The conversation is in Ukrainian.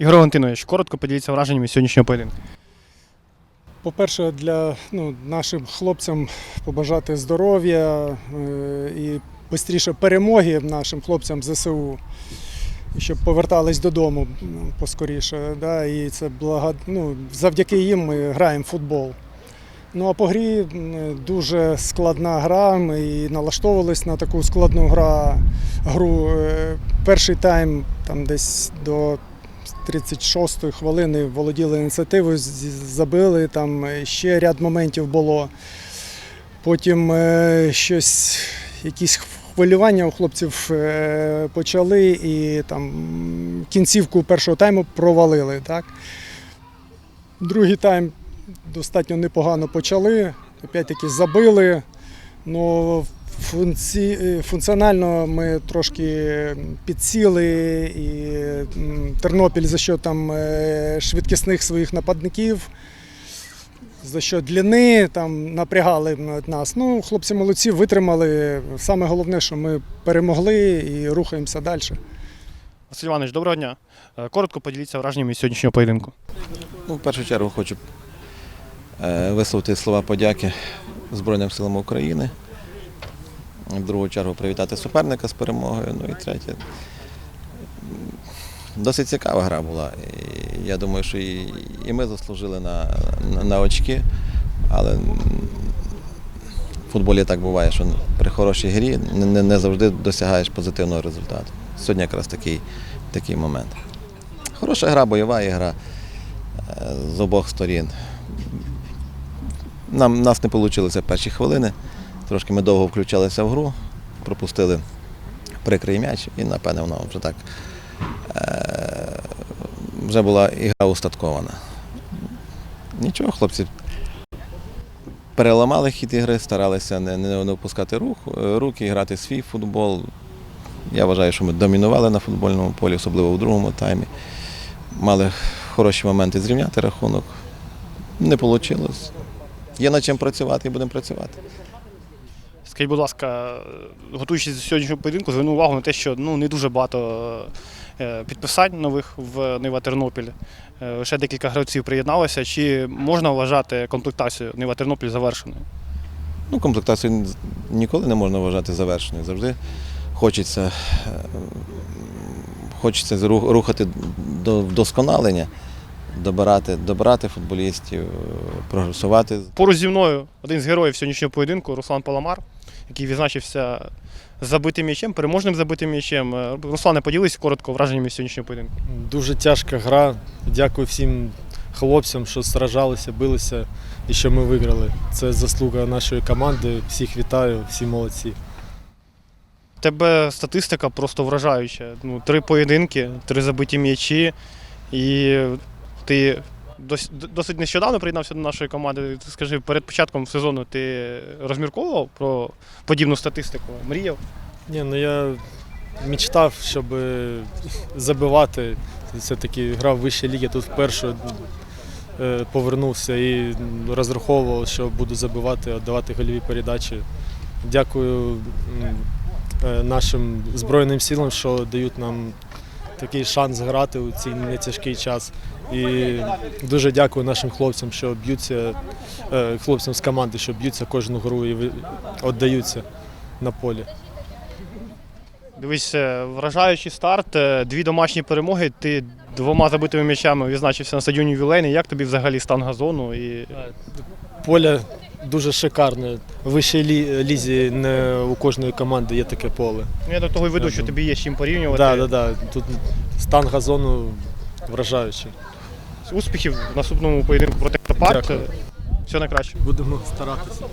Ігор Валентинович, коротко поділіться враженнями сьогоднішнього поєдинку. По-перше, для ну, нашим хлопцям побажати здоров'я е, і швидше перемоги нашим хлопцям ЗСУ, щоб повертались додому поскоріше. Да? І це благо, ну, завдяки їм ми граємо в футбол. Ну а по грі дуже складна гра. Ми і налаштовувались на таку складну гра, гру. Е, Перший тайм там десь до 36-ї хвилини володіли ініціативою, забили, там е, ще ряд моментів було. Потім е, щось, якісь хвилювання у хлопців е, почали і там кінцівку першого тайму провалили. Так? Другий тайм достатньо непогано почали, опять-таки забили. Но функці... е, функціонально ми трошки підсіли, і Тернопіль за що там е, швидкісних своїх нападників, за що длини там напрягали нас. Ну, хлопці молодці, витримали. Саме головне, що ми перемогли і рухаємося далі. Василь Іванович, доброго дня. Е, Коротко поділіться враженнями сьогоднішнього поєдинку. Ну, в першу чергу хочу висловити слова подяки Збройним силам України. В другу чергу привітати суперника з перемогою. Ну і третє. Досить цікава гра була. І я думаю, що і, і ми заслужили на, на, на очки. Але в футболі так буває, що при хорошій грі не, не, завжди досягаєш позитивного результату. Сьогодні якраз такий, такий момент. Хороша гра, бойова гра е, з обох сторін. Нам, нас не вийшло перші хвилини. Трошки ми довго включалися в гру, пропустили прикрий м'яч і, напевне, воно вже так е, вже була ігра устаткована. Нічого, хлопці переламали хід ігри, старалися не, не, опускати рух, е, руки, грати свій футбол. Я вважаю, що ми домінували на футбольному полі, особливо в другому таймі. Мали хороші моменти зрівняти рахунок. Не вийшло. Є над чим працювати і будемо працювати. Скажіть, будь ласка, готуючись до сьогоднішнього поєдинку, звернув увагу на те, що ну, не дуже багато е, підписань нових в Нива Тернопіль. Е, Лише декілька гравців приєдналося. Чи можна вважати комплектацію Нива Тернопіль завершеною? Ну, комплектацію ніколи не можна вважати завершеною. Завжди хочеться, е, хочеться рухати до вдосконалення, добирати, добирати футболістів, прогресувати. Поруч зі мною один з героїв сьогоднішнього поєдинку Руслан Паламар, який відзначився забитим м'ячем, переможним забитим м'ячем. Е, Руслане, поділись коротко враженнями сьогоднішнього поєдинку. Дуже тяжка гра. Дякую всім хлопцям, що сражалися, билися і що ми виграли. Це заслуга нашої команди. Всіх вітаю, всі молодці. У тебе статистика просто вражаюча. Ну, три поєдинки, три забиті м'ячі, і ти досить нещодавно приєднався до нашої команди. Скажи, перед початком сезону ти розмірковував про подібну статистику? Мріяв? Ні, ну я мечтав, щоб забивати. Це таки грав в вищій лігі, тут вперше е, повернувся і розраховував, що буду забивати, віддавати гольові передачі. Дякую е, нашим Збройним силам, що дають нам такий шанс грати у цей нетяжкий час. І дуже дякую нашим хлопцям, що б'ються, е, хлопцям з команди, що б'ються кожну гру і віддаються на полі. Дивись, е, вражаючий старт, е, дві домашні перемоги. Ти двома забитими м'ячами відзначився на стадіоні Вілейний. Як тобі взагалі стан газону? І Поле дуже шикарне. В вищій лі- лізі не у кожної команди є таке поле. ну, я до того й веду, що тобі є з чим порівнювати. Да, да, да. Тут стан газону вражаючий. Успіхів в наступному поєдинку проти. Дякую. Все найкраще. Будемо старатися.